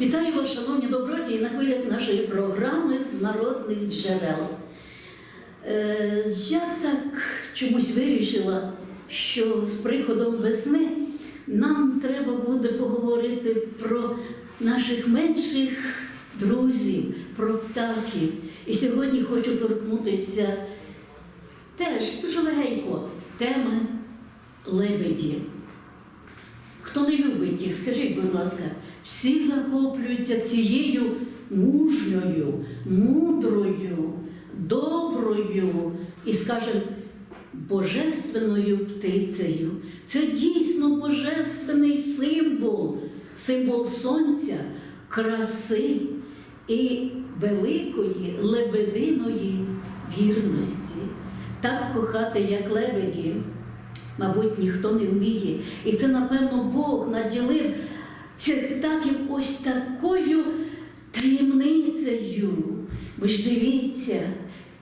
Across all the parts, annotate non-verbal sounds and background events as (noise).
Вітаю вас, шановні добродії, на хвилях нашої програми з народних джерел. Е, я так чомусь вирішила, що з приходом весни нам треба буде поговорити про наших менших друзів, про птахів. І сьогодні хочу торкнутися теж дуже легенько теми лебеді. Хто не любить їх, скажіть, будь ласка, всі захоплюються цією мужньою, мудрою, доброю і, скажімо, божественною птицею. Це дійсно божественний символ, символ сонця, краси і великої лебединої вірності. Так кохати, як лебеді, мабуть, ніхто не вміє. І це, напевно, Бог наділив птахів ось такою таємницею. Ви ж дивіться,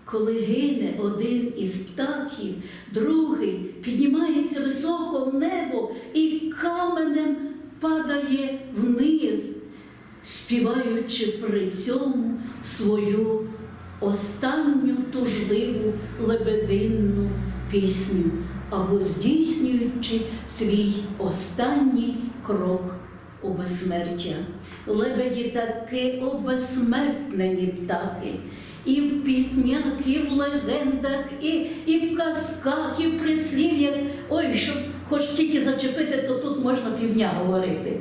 коли гине один із птахів, другий піднімається високо в небо і каменем падає вниз, співаючи при цьому свою останню тужливу лебединну пісню або здійснюючи свій останній крок у безсмертя. Лебеді таки обезсмертнені птахи. І в піснях, і в легендах, і, і в казках, і в прислів'ях. Ой, щоб хоч тільки зачепити, то тут можна півдня говорити.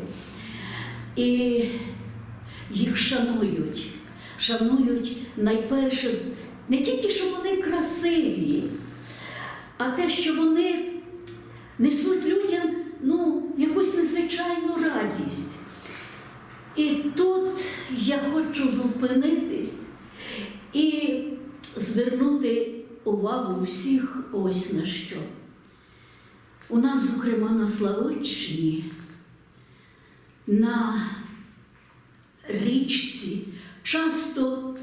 І їх шанують. Шанують найперше не тільки, що вони красиві, а те, що вони несуть людям ну, якусь незвичайну радість. І тут я хочу зупинитись і звернути увагу всіх ось на що. У нас, зокрема, на Славиччині, на річці часто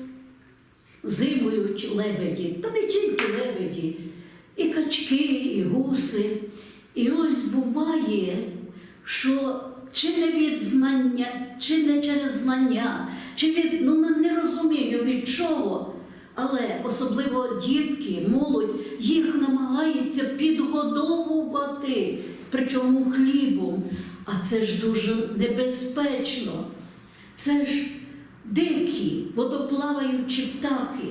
зимують лебеді, та не тільки лебеді, і качки, і гуси. І ось буває, що чи не від знання, чи не через знання, чи від ну не розумію від чого. Але особливо дітки, молодь їх намагається підгодовувати, причому хлібом. А це ж дуже небезпечно. Це ж дикі, водоплаваючі птахи.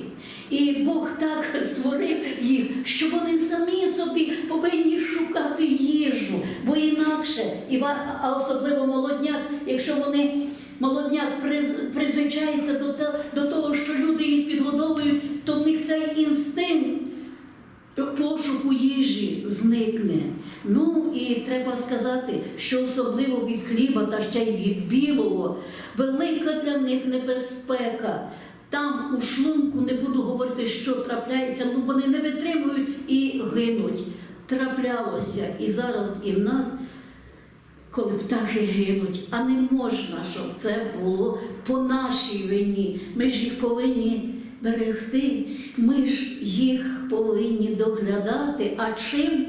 І Бог так створив їх, що вони самі собі повинні шукати їжу, бо інакше, і а особливо молодняк, якщо вони молодняк призвичається до, до того, що люди їх підгодовують, то в них цей інстинкт пошуку їжі зникне. Ну і треба сказати, що особливо від хліба та ще й від білого велика для них небезпека. Там у шлунку не буду говорити, що трапляється, ну вони не витримують і гинуть. Траплялося і зараз і в нас, коли птахи гинуть, а не можна, щоб це було по нашій вині. Ми ж їх повинні берегти, ми ж їх повинні доглядати. А чим?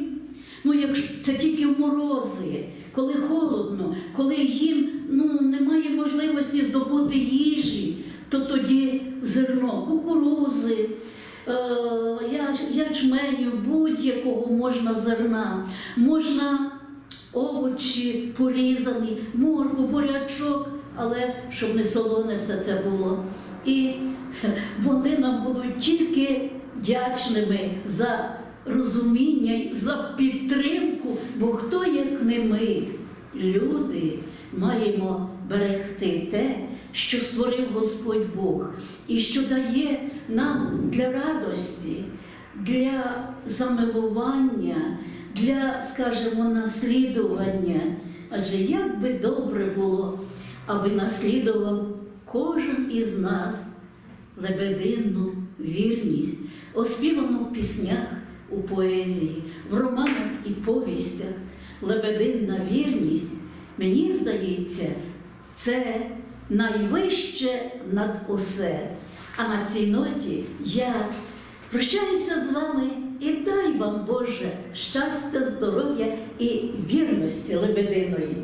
Ну, якщо це тільки морози, коли холодно, коли їм ну, немає можливості здобути їжі, то тоді зерно, кукурузи, е, ячменю, будь-якого можна зерна, можна овочі порізані, морку, бурячок, але щоб не солоне все це було. І (laughs) вони нам будуть тільки вдячними за розуміння, за підтримку, бо хто як не ми, люди, маємо берегти те, що створив Господь Бог, і що дає нам для радості, для замилування, для, скажімо, наслідування. Адже як би добре було, аби наслідував кожен із нас лебединну вірність, оспівану в піснях, у поезії, в романах і повістях. Лебединна вірність, мені здається, це найвище над усе. А на цій ноті я прощаюся з вами і дай вам, Боже, щастя, здоров'я і вірності лебединої.